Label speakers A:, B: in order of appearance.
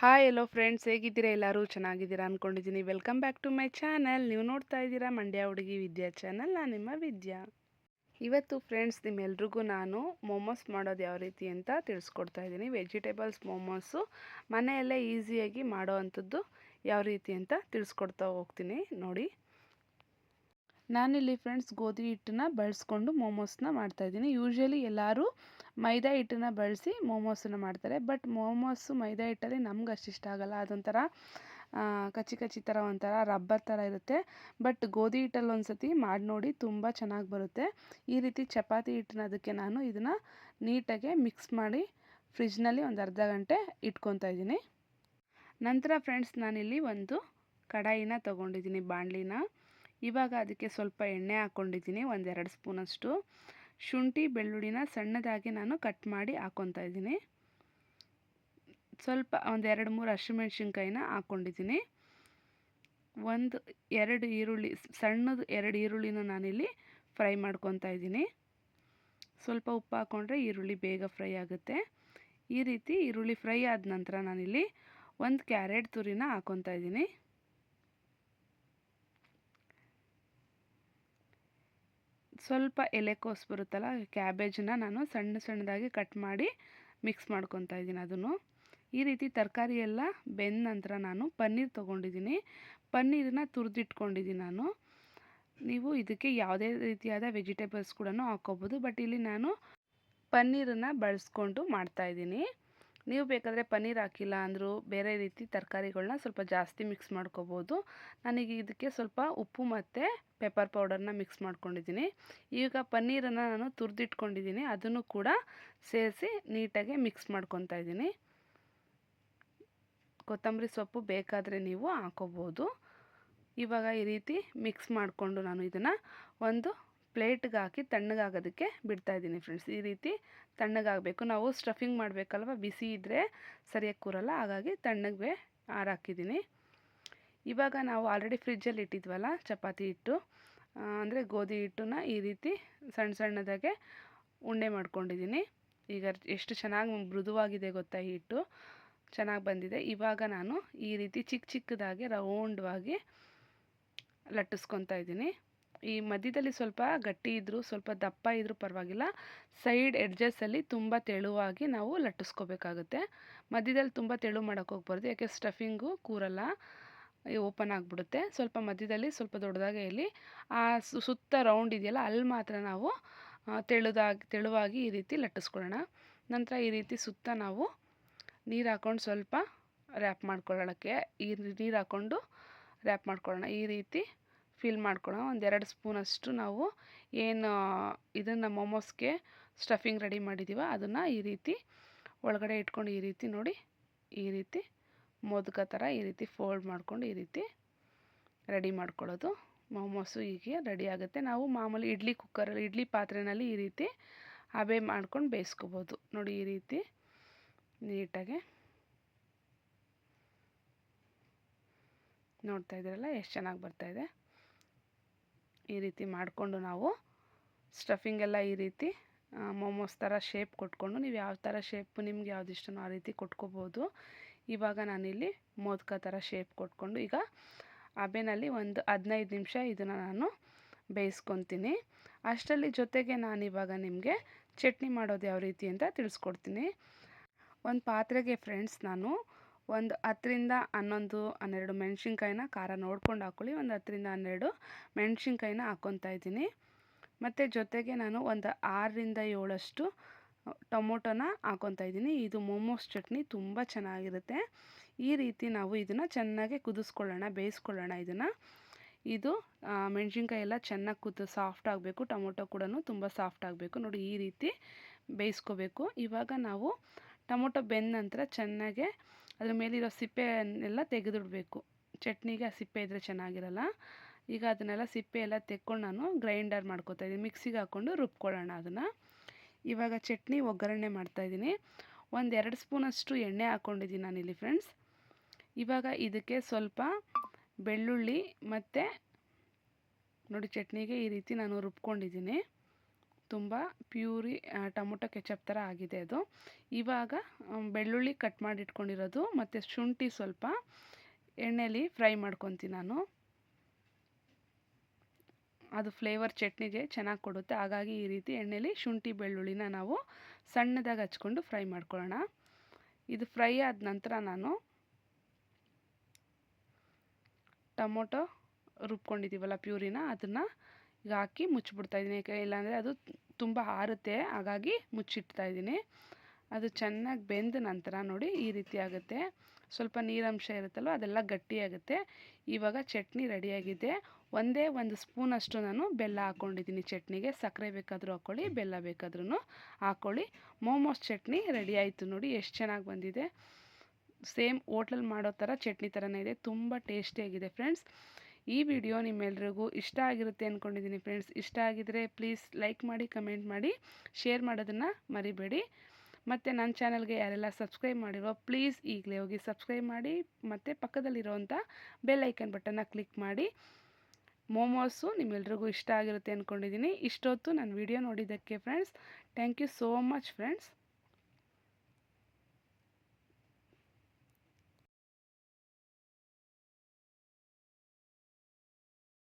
A: Hi ಎಲ್ಲೋ friends, ಹೇಗಿದ್ದೀರಾ? ಎಲ್ಲರೂ ಚೆನ್ನಾಗಿದ್ದೀರಾ ಅಂದ್ಕೊಂಡಿದ್ದೀನಿ welcome back to my channel. ನೀವು ನೋಡ್ತಾ ಇದ್ದೀರಾ ಮಂಡ್ಯ ಹುಡುಗಿ ವಿದ್ಯಾ ಚಾನಲ್, ನಾನು ನಿಮ್ಮ ವಿದ್ಯಾ. ಇವತ್ತು ಫ್ರೆಂಡ್ಸ್, ನಿಮ್ಮೆಲ್ರಿಗೂ ನಾನು ಮೋಮೋಸ್ ಮಾಡೋದು ಯಾವ ರೀತಿ ಅಂತ ತಿಳಿಸ್ಕೊಡ್ತಾ ಇದ್ದೀನಿ. ವೆಜಿಟೇಬಲ್ಸ್, ಮೋಮೋಸು, ಮನೆಯಲ್ಲೇ ಈಸಿಯಾಗಿ ಮಾಡೋ ಅಂಥದ್ದು ಯಾವ ರೀತಿ ಅಂತ ತಿಳಿಸ್ಕೊಡ್ತಾ ಹೋಗ್ತೀನಿ. ನೋಡಿ ನಾನಿಲ್ಲಿ ಫ್ರೆಂಡ್ಸ್ ಗೋಧಿ ಹಿಟ್ಟನ್ನ ಬಳಸ್ಕೊಂಡು ಮೋಮೋಸ್ನ ಮಾಡ್ತಾಯಿದ್ದೀನಿ ಯೂಶ್ವಲಿ ಎಲ್ಲರೂ ಮೈದಾ ಹಿಟ್ಟನ್ನ ಬಳಸಿ ಮೋಮೋಸನ್ನ ಮಾಡ್ತಾರೆ. ಬಟ್ ಮೋಮೋಸು ಮೈದಾ ಹಿಟ್ಟಲ್ಲಿ ನಮ್ಗೆ ಅಷ್ಟು ಇಷ್ಟ ಆಗೋಲ್ಲ. ಅದೊಂಥರ ಕಚ್ಚಿ ಕಚ್ಚಿ ಥರ ಒಂಥರ ರಬ್ಬರ್ ಥರ ಇರುತ್ತೆ. ಬಟ್ ಗೋಧಿ ಹಿಟ್ಟಲ್ಲಿ ಒಂದು ಸತಿ ಮಾಡಿ ನೋಡಿ ತುಂಬ ಚೆನ್ನಾಗಿ ಬರುತ್ತೆ. ಈ ರೀತಿ ಚಪಾತಿ ಹಿಟ್ಟನ್ನ ಅದಕ್ಕೆ ನಾನು ಇದನ್ನು ನೀಟಾಗೆ ಮಿಕ್ಸ್ ಮಾಡಿ ಫ್ರಿಜ್ನಲ್ಲಿ ಒಂದು ಅರ್ಧ ಗಂಟೆ ಇಟ್ಕೊತಾ ಇದ್ದೀನಿ. ನಂತರ ಫ್ರೆಂಡ್ಸ್ ನಾನಿಲ್ಲಿ ಒಂದು ಕಡಾಯಿನ ತೊಗೊಂಡಿದ್ದೀನಿ, ಬಾಣಲಿನ. ಇವಾಗ ಅದಕ್ಕೆ ಸ್ವಲ್ಪ ಎಣ್ಣೆ ಹಾಕ್ಕೊಂಡಿದ್ದೀನಿ, ಒಂದೆರಡು ಸ್ಪೂನಷ್ಟು. ಶುಂಠಿ, ಬೆಳ್ಳುಳ್ಳಿನ ಸಣ್ಣದಾಗಿ ನಾನು ಕಟ್ ಮಾಡಿ ಹಾಕ್ಕೊತಾ ಇದ್ದೀನಿ. ಸ್ವಲ್ಪ ಒಂದೆರಡು ಮೂರು ಹಸಿಮೆಣ್ಸಿನ್ಕಾಯಿನ ಹಾಕ್ಕೊಂಡಿದ್ದೀನಿ. ಒಂದು, ಎರಡು ಈರುಳ್ಳಿ, ಸಣ್ಣದು ಎರಡು ಈರುಳ್ಳಿನ ನಾನಿಲ್ಲಿ ಫ್ರೈ ಮಾಡ್ಕೊತಾ ಇದ್ದೀನಿ. ಸ್ವಲ್ಪ ಉಪ್ಪು ಹಾಕ್ಕೊಂಡ್ರೆ ಈರುಳ್ಳಿ ಬೇಗ ಫ್ರೈ ಆಗುತ್ತೆ. ಈ ರೀತಿ ಈರುಳ್ಳಿ ಫ್ರೈ ಆದ ನಂತರ ನಾನಿಲ್ಲಿ ಒಂದು ಕ್ಯಾರೆಟ್ ತುರಿನ ಹಾಕ್ಕೊತಾ ಇದ್ದೀನಿ. ಸ್ವಲ್ಪ ಎಲೆಕೋಸು ಬರುತ್ತಲ್ಲ ಕ್ಯಾಬೇಜನ್ನ ನಾನು ಸಣ್ಣ ಸಣ್ಣದಾಗಿ ಕಟ್ ಮಾಡಿ ಮಿಕ್ಸ್ ಮಾಡ್ಕೊತಾ ಇದ್ದೀನಿ ಅದನ್ನು. ಈ ರೀತಿ ತರಕಾರಿ ಎಲ್ಲ ಬೆಂದ ನಂತರ ನಾನು ಪನ್ನೀರ್ ತೊಗೊಂಡಿದ್ದೀನಿ. ಪನ್ನೀರನ್ನ ತುರಿದಿಟ್ಕೊಂಡಿದ್ದೀನಿ ನಾನು. ನೀವು ಇದಕ್ಕೆ ಯಾವುದೇ ರೀತಿಯಾದ ವೆಜಿಟೇಬಲ್ಸ್ ಕೂಡ ಹಾಕ್ಕೋಬೋದು ಬಟ್ ಇಲ್ಲಿ ನಾನು ಪನ್ನೀರನ್ನು ಬಳಸ್ಕೊಂಡು ಮಾಡ್ತಾಯಿದ್ದೀನಿ ನೀವು ಬೇಕಾದರೆ ಪನ್ನೀರ್ ಹಾಕಿಲ್ಲ ಅಂದರೂ ಬೇರೆ ರೀತಿ ತರಕಾರಿಗಳನ್ನ ಸ್ವಲ್ಪ ಜಾಸ್ತಿ ಮಿಕ್ಸ್ ಮಾಡ್ಕೋಬೋದು. ನನಗೆ ಇದಕ್ಕೆ ಸ್ವಲ್ಪ ಉಪ್ಪು ಮತ್ತು ಪೆಪ್ಪರ್ ಪೌಡರ್ನ ಮಿಕ್ಸ್ ಮಾಡ್ಕೊಂಡಿದ್ದೀನಿ. ಈಗ ಪನ್ನೀರನ್ನು ನಾನು ತುರಿದಿಟ್ಕೊಂಡಿದ್ದೀನಿ. ಅದನ್ನು ಕೂಡ ಸೇರಿಸಿ ನೀಟಾಗಿ ಮಿಕ್ಸ್ ಮಾಡ್ಕೊತಾ ಇದ್ದೀನಿ. ಕೊತ್ತಂಬರಿ ಸೊಪ್ಪು ಬೇಕಾದರೆ ನೀವು ಹಾಕೋಬೋದು. ಇವಾಗ ಈ ರೀತಿ ಮಿಕ್ಸ್ ಮಾಡಿಕೊಂಡು ನಾನು ಇದನ್ನು ಒಂದು ಪ್ಲೇಟ್ಗೆ ಹಾಕಿ ತಣ್ಣಗಾಗೋದಕ್ಕೆ ಬಿಡ್ತಾಯಿದ್ದೀನಿ ಫ್ರೆಂಡ್ಸ್. ಈ ರೀತಿ ತಣ್ಣಗಾಗಬೇಕು. ನಾವು ಸ್ಟಫಿಂಗ್ ಮಾಡಬೇಕಲ್ವ? ಬಿಸಿ ಇದ್ದರೆ ಸರಿಯಾಗಿ ಕೂರಲ್ಲ. ಹಾಗಾಗಿ ತಣ್ಣಗೆ ಹಾರಾಕಿದ್ದೀನಿ ಇವಾಗ ನಾವು ಆಲ್ರೆಡಿ ಫ್ರಿಜ್ಜಲ್ಲಿ ಇಟ್ಟಿದ್ವಲ್ಲ, ಚಪಾತಿ ಹಿಟ್ಟು. ಅಂದರೆ ಗೋಧಿ ಹಿಟ್ಟನ್ನ ಈ ರೀತಿ ಸಣ್ಣ ಸಣ್ಣದಾಗೆ ಉಂಡೆ ಮಾಡ್ಕೊಂಡಿದ್ದೀನಿ. ಈಗ ಎಷ್ಟು ಚೆನ್ನಾಗಿ ಮೃದುವಾಗಿದೆ ಗೊತ್ತಾ ಹಿಟ್ಟು? ಚೆನ್ನಾಗಿ ಬಂದಿದೆ. ಇವಾಗ ನಾನು ಈ ರೀತಿ ಚಿಕ್ಕ ಚಿಕ್ಕದಾಗಿ, ರೌಂಡ್ವಾಗಿ ಲಟ್ಟಿಸ್ಕೊತಾ ಇದ್ದೀನಿ. ಈ ಮಧ್ಯದಲ್ಲಿ ಸ್ವಲ್ಪ ಗಟ್ಟಿ ಇದ್ದರೂ ಸ್ವಲ್ಪ ದಪ್ಪ ಇದ್ದರೂ ಪರವಾಗಿಲ್ಲ. ಸೈಡ್ ಎಡ್ಜಸ್ಸಲ್ಲಿ ತುಂಬ ತೆಳುವಾಗಿ ನಾವು ಲಟ್ಟಿಸ್ಕೋಬೇಕಾಗುತ್ತೆ. ಮಧ್ಯದಲ್ಲಿ ತುಂಬ ತೆಳು ಮಾಡೋಕ್ಕೆ ಹೋಗ್ಬಾರ್ದು, ಯಾಕೆ ಸ್ಟಫಿಂಗು ಕೂರಲ್ಲ ಓಪನ್ ಆಗಿಬಿಡುತ್ತೆ. ಸ್ವಲ್ಪ ಮಧ್ಯದಲ್ಲಿ ಸ್ವಲ್ಪ ದೊಡ್ಡದಾಗೆ ಇಲ್ಲಿ ಆ ಸುತ್ತ ರೌಂಡ್ ಇದೆಯಲ್ಲ, ಅಲ್ಲಿ ಮಾತ್ರ ನಾವು ತೆಳುದಾಗಿ, ತೆಳುವಾಗಿ ಈ ರೀತಿ ಲಟ್ಟಿಸ್ಕೊಳ್ಳೋಣ. ನಂತರ ಈ ರೀತಿ ಸುತ್ತ ನಾವು ನೀರು ಹಾಕ್ಕೊಂಡು ಸ್ವಲ್ಪ ರ್ಯಾಪ್ ಮಾಡ್ಕೊಳ್ಳೋಕ್ಕೆ ಈ ನೀರು ಹಾಕ್ಕೊಂಡು ರ್ಯಾಪ್ ಮಾಡ್ಕೊಳ್ಳೋಣ. ಈ ರೀತಿ ಫಿಲ್ ಮಾಡ್ಕೊಳ್ಳೋಣ ಒಂದೆರಡು ಸ್ಪೂನಷ್ಟು ನಾವು ಏನು ಇದನ್ನು ಮೊಮೋಸ್ಗೆ ಸ್ಟಫಿಂಗ್ ರೆಡಿ ಮಾಡಿದ್ದೀವ ಅದನ್ನು ಈ ರೀತಿ ಒಳಗಡೆ ಇಟ್ಕೊಂಡು ಈ ರೀತಿ ನೋಡಿ, ಈ ರೀತಿ ಮೋದಕ ಥರ ಈ ರೀತಿ ಫೋಲ್ಡ್ ಮಾಡ್ಕೊಂಡು ಈ ರೀತಿ ರೆಡಿ ಮಾಡ್ಕೊಳ್ಳೋದು. ಮೊಮೋಸು ಹೀಗೆ ರೆಡಿ ಆಗುತ್ತೆ. ನಾವು ಮಾಮೂಲಿ ಇಡ್ಲಿ ಕುಕ್ಕರಲ್ಲಿ, ಇಡ್ಲಿ ಪಾತ್ರೆಯಲ್ಲಿ ಈ ರೀತಿ ಹಬೆ ಮಾಡ್ಕೊಂಡು ಬೇಯಿಸ್ಕೋಬೋದು. ನೋಡಿ ಈ ರೀತಿ ನೀಟಾಗಿ. ನೋಡ್ತಾ ಇದ್ದೀರಲ್ಲ, ಎಷ್ಟು ಚೆನ್ನಾಗಿ ಬರ್ತಾಯಿದೆ ಈ ರೀತಿ ಮಾಡಿಕೊಂಡು ನಾವು ಸ್ಟಫಿಂಗ್ ಎಲ್ಲ ಈ ರೀತಿ ಮೋಮೋಸ್ ಥರ ಶೇಪ್ ಕೊಟ್ಕೊಂಡು ನೀವು ಯಾವ ಥರ ಶೇಪ್ ನಿಮ್ಗೆ ಯಾವ್ದು ಇಷ್ಟನೋ ಆ ರೀತಿ ಕೊಟ್ಕೋಬೋದು. ಇವಾಗ ನಾನಿಲ್ಲಿ ಮೋದಕ ಥರ ಶೇಪ್ ಕೊಟ್ಕೊಂಡು ಈಗ ಅಬೆನಲ್ಲಿ ಒಂದು ಹದಿನೈದು ನಿಮಿಷ ಇದನ್ನು ನಾನು ಬೇಯಿಸ್ಕೊತೀನಿ. ಅಷ್ಟರಲ್ಲಿ ಜೊತೆಗೆ ನಾನಿವಾಗ ನಿಮಗೆ ಚಟ್ನಿ ಮಾಡೋದು ಯಾವ ರೀತಿ ಅಂತ ತಿಳಿಸ್ಕೊಡ್ತೀನಿ. ಒಂದು ಪಾತ್ರೆಗೆ ಫ್ರೆಂಡ್ಸ್ ನಾನು ಒಂದು ಹತ್ತರಿಂದ ಹನ್ನೊಂದು, ಹನ್ನೆರಡು ಮೆಣಸಿನ್ಕಾಯಿನ ಖಾರ ನೋಡ್ಕೊಂಡು ಹಾಕ್ಕೊಳ್ಳಿ ಒಂದು ಹತ್ತರಿಂದ ಹನ್ನೆರಡು ಮೆಣಸಿನ್ಕಾಯಿನ ಹಾಕ್ಕೊತಾ ಇದ್ದೀನಿ. ಮತ್ತು ಜೊತೆಗೆ ನಾನು ಒಂದು ಆರರಿಂದ ಏಳಷ್ಟು ಟೊಮೊಟೊನ ಹಾಕೊತಾ ಇದ್ದೀನಿ. ಇದು ಮೋಮೋಸ್ ಚಟ್ನಿ ತುಂಬ ಚೆನ್ನಾಗಿರುತ್ತೆ. ಈ ರೀತಿ ನಾವು ಇದನ್ನು ಚೆನ್ನಾಗಿ ಕುದಿಸ್ಕೊಳ್ಳೋಣ, ಬೇಯಿಸ್ಕೊಳ್ಳೋಣ ಇದನ್ನು. ಇದು ಮೆಣಸಿನ್ಕಾಯಿ ಎಲ್ಲ ಚೆನ್ನಾಗಿ ಕುದ್ದು ಸಾಫ್ಟ್ ಆಗಬೇಕು. ಟೊಮೊಟೊ ಕೂಡ ತುಂಬ ಸಾಫ್ಟ್ ಆಗಬೇಕು. ನೋಡಿ ಈ ರೀತಿ ಬೇಯಿಸ್ಕೋಬೇಕು. ಇವಾಗ ನಾವು ಟೊಮೊಟೊ ಬೆಂದ ನಂತರ ಚೆನ್ನಾಗೆ ಅದ್ರ ಮೇಲಿರೋ ಸಿಪ್ಪೆಯನ್ನೆಲ್ಲ ತೆಗೆದಿಡಬೇಕು. ಚಟ್ನಿಗೆ ಆ ಸಿಪ್ಪೆ ಇದ್ದರೆ ಚೆನ್ನಾಗಿರಲ್ಲ. ಈಗ ಅದನ್ನೆಲ್ಲ ಸಿಪ್ಪೆ ಎಲ್ಲ ತೆಕ್ಕೊಂಡು ನಾನು ಗ್ರೈಂಡರ್ ಮಾಡ್ಕೊತಾ ಇದ್ದೀನಿ. ಮಿಕ್ಸಿಗೆ ಹಾಕ್ಕೊಂಡು ರುಬ್ಕೊಳ್ಳೋಣ ಅದನ್ನು. ಇವಾಗ ಚಟ್ನಿ ಒಗ್ಗರಣೆ ಮಾಡ್ತಾಯಿದ್ದೀನಿ ಒಂದು ಎರಡು ಸ್ಪೂನಷ್ಟು ಎಣ್ಣೆ ಹಾಕ್ಕೊಂಡಿದ್ದೀನಿ ನಾನಿಲ್ಲಿ ಫ್ರೆಂಡ್ಸ್. ಇವಾಗ ಇದಕ್ಕೆ ಸ್ವಲ್ಪ ಬೆಳ್ಳುಳ್ಳಿ ಮತ್ತು ನೋಡಿ ಚಟ್ನಿಗೆ ಈ ರೀತಿ ನಾನು ರುಬ್ಕೊಂಡಿದ್ದೀನಿ. ತುಂಬ ಪ್ಯೂರಿ ಟೊಮೊಟೊ ಕೆಚಪ್ ಥರ ಆಗಿದೆ ಅದು. ಇವಾಗ ಬೆಳ್ಳುಳ್ಳಿ ಕಟ್ ಮಾಡಿ ಇಟ್ಕೊಂಡಿರೋದು ಮತ್ತು ಶುಂಠಿ ಸ್ವಲ್ಪ ಎಣ್ಣೆಲಿ ಫ್ರೈ ಮಾಡ್ಕೊತೀನಿ ನಾನು. ಅದು ಫ್ಲೇವರ್ ಚಟ್ನಿಗೆ ಚೆನ್ನಾಗಿ ಕೊಡುತ್ತೆ. ಹಾಗಾಗಿ ಈ ರೀತಿ ಎಣ್ಣೆಲಿ ಶುಂಠಿ ಬೆಳ್ಳುಳ್ಳಿನ ನಾವು ಸಣ್ಣದಾಗಿ ಹಚ್ಕೊಂಡು ಫ್ರೈ ಮಾಡ್ಕೊಳ್ಳೋಣ. ಇದು ಫ್ರೈ ಆದ ನಂತರ ನಾನು ಟೊಮೊಟೊ ರುಬ್ಕೊಂಡಿದ್ದೀವಲ್ಲ ಪ್ಯೂರಿನ, ಅದನ್ನು ಈಗ ಹಾಕಿ ಮುಚ್ಚಿಬಿಡ್ತಾ ಇದ್ದೀನಿ. ಯಾಕೆ ಇಲ್ಲಾಂದರೆ ಅದು ತುಂಬ ಆರುತ್ತೆ. ಹಾಗಾಗಿ ಮುಚ್ಚಿಡ್ತಾ ಇದ್ದೀನಿ. ಅದು ಚೆನ್ನಾಗಿ ಬೆಂದ ನಂತರ ನೋಡಿ ಈ ರೀತಿ ಆಗುತ್ತೆ. ಸ್ವಲ್ಪ ನೀರಂಶ ಇರುತ್ತಲ್ವ? ಅದೆಲ್ಲ ಗಟ್ಟಿಯಾಗುತ್ತೆ ಇವಾಗ ಚಟ್ನಿ ರೆಡಿಯಾಗಿದೆ. ಒಂದೇ ಒಂದು ಸ್ಪೂನಷ್ಟು ನಾನು ಬೆಲ್ಲ ಹಾಕ್ಕೊಂಡಿದ್ದೀನಿ ಚಟ್ನಿಗೆ. ಸಕ್ಕರೆ ಬೇಕಾದರೂ ಹಾಕ್ಕೊಳ್ಳಿ ಬೆಲ್ಲ ಬೇಕಾದ್ರೂ ಹಾಕ್ಕೊಳ್ಳಿ ಮೋಮೋಸ್ ಚಟ್ನಿ ರೆಡಿ ಆಯಿತು ನೋಡಿ ಎಷ್ಟು ಚೆನ್ನಾಗಿ ಬಂದಿದೆ. ಸೇಮ್ ಹೋಟ್ಲಲ್ಲಿ ಮಾಡೋ ಥರ ಚಟ್ನಿ ಥರನೇ ಇದೆ. ತುಂಬ ಟೇಸ್ಟಿಯಾಗಿದೆ ಫ್ರೆಂಡ್ಸ್. ಈ ವಿಡಿಯೋ ನಿಮ್ಮೆಲ್ರಿಗೂ ಇಷ್ಟ ಆಗಿರುತ್ತೆ ಅಂದ್ಕೊಂಡಿದ್ದೀನಿ ಫ್ರೆಂಡ್ಸ್. ಇಷ್ಟ ಆಗಿದರೆ ಪ್ಲೀಸ್ ಲೈಕ್ ಮಾಡಿ, ಕಮೆಂಟ್ ಮಾಡಿ, ಶೇರ್ ಮಾಡೋದನ್ನು ಮರಿಬೇಡಿ. ಮತ್ತು ನನ್ನ ಚಾನಲ್ಗೆ ಯಾರೆಲ್ಲ ಸಬ್ಸ್ಕ್ರೈಬ್ ಮಾಡಿರೋ ಪ್ಲೀಸ್ ಈಗಲೇ ಹೋಗಿ ಸಬ್ಸ್ಕ್ರೈಬ್ ಮಾಡಿ, ಮತ್ತು ಪಕ್ಕದಲ್ಲಿರೋವಂಥ ಐಕನ್ ಬಟನ್ನ ಕ್ಲಿಕ್ ಮಾಡಿ. ಮೋಮೋಸು ನಿಮ್ಮೆಲ್ರಿಗೂ ಇಷ್ಟ ಆಗಿರುತ್ತೆ ಅಂದ್ಕೊಂಡಿದ್ದೀನಿ ಇಷ್ಟೊತ್ತು ನನ್ನ ವಿಡಿಯೋ ನೋಡಿದ್ದಕ್ಕೆ friends, thank you so much friends.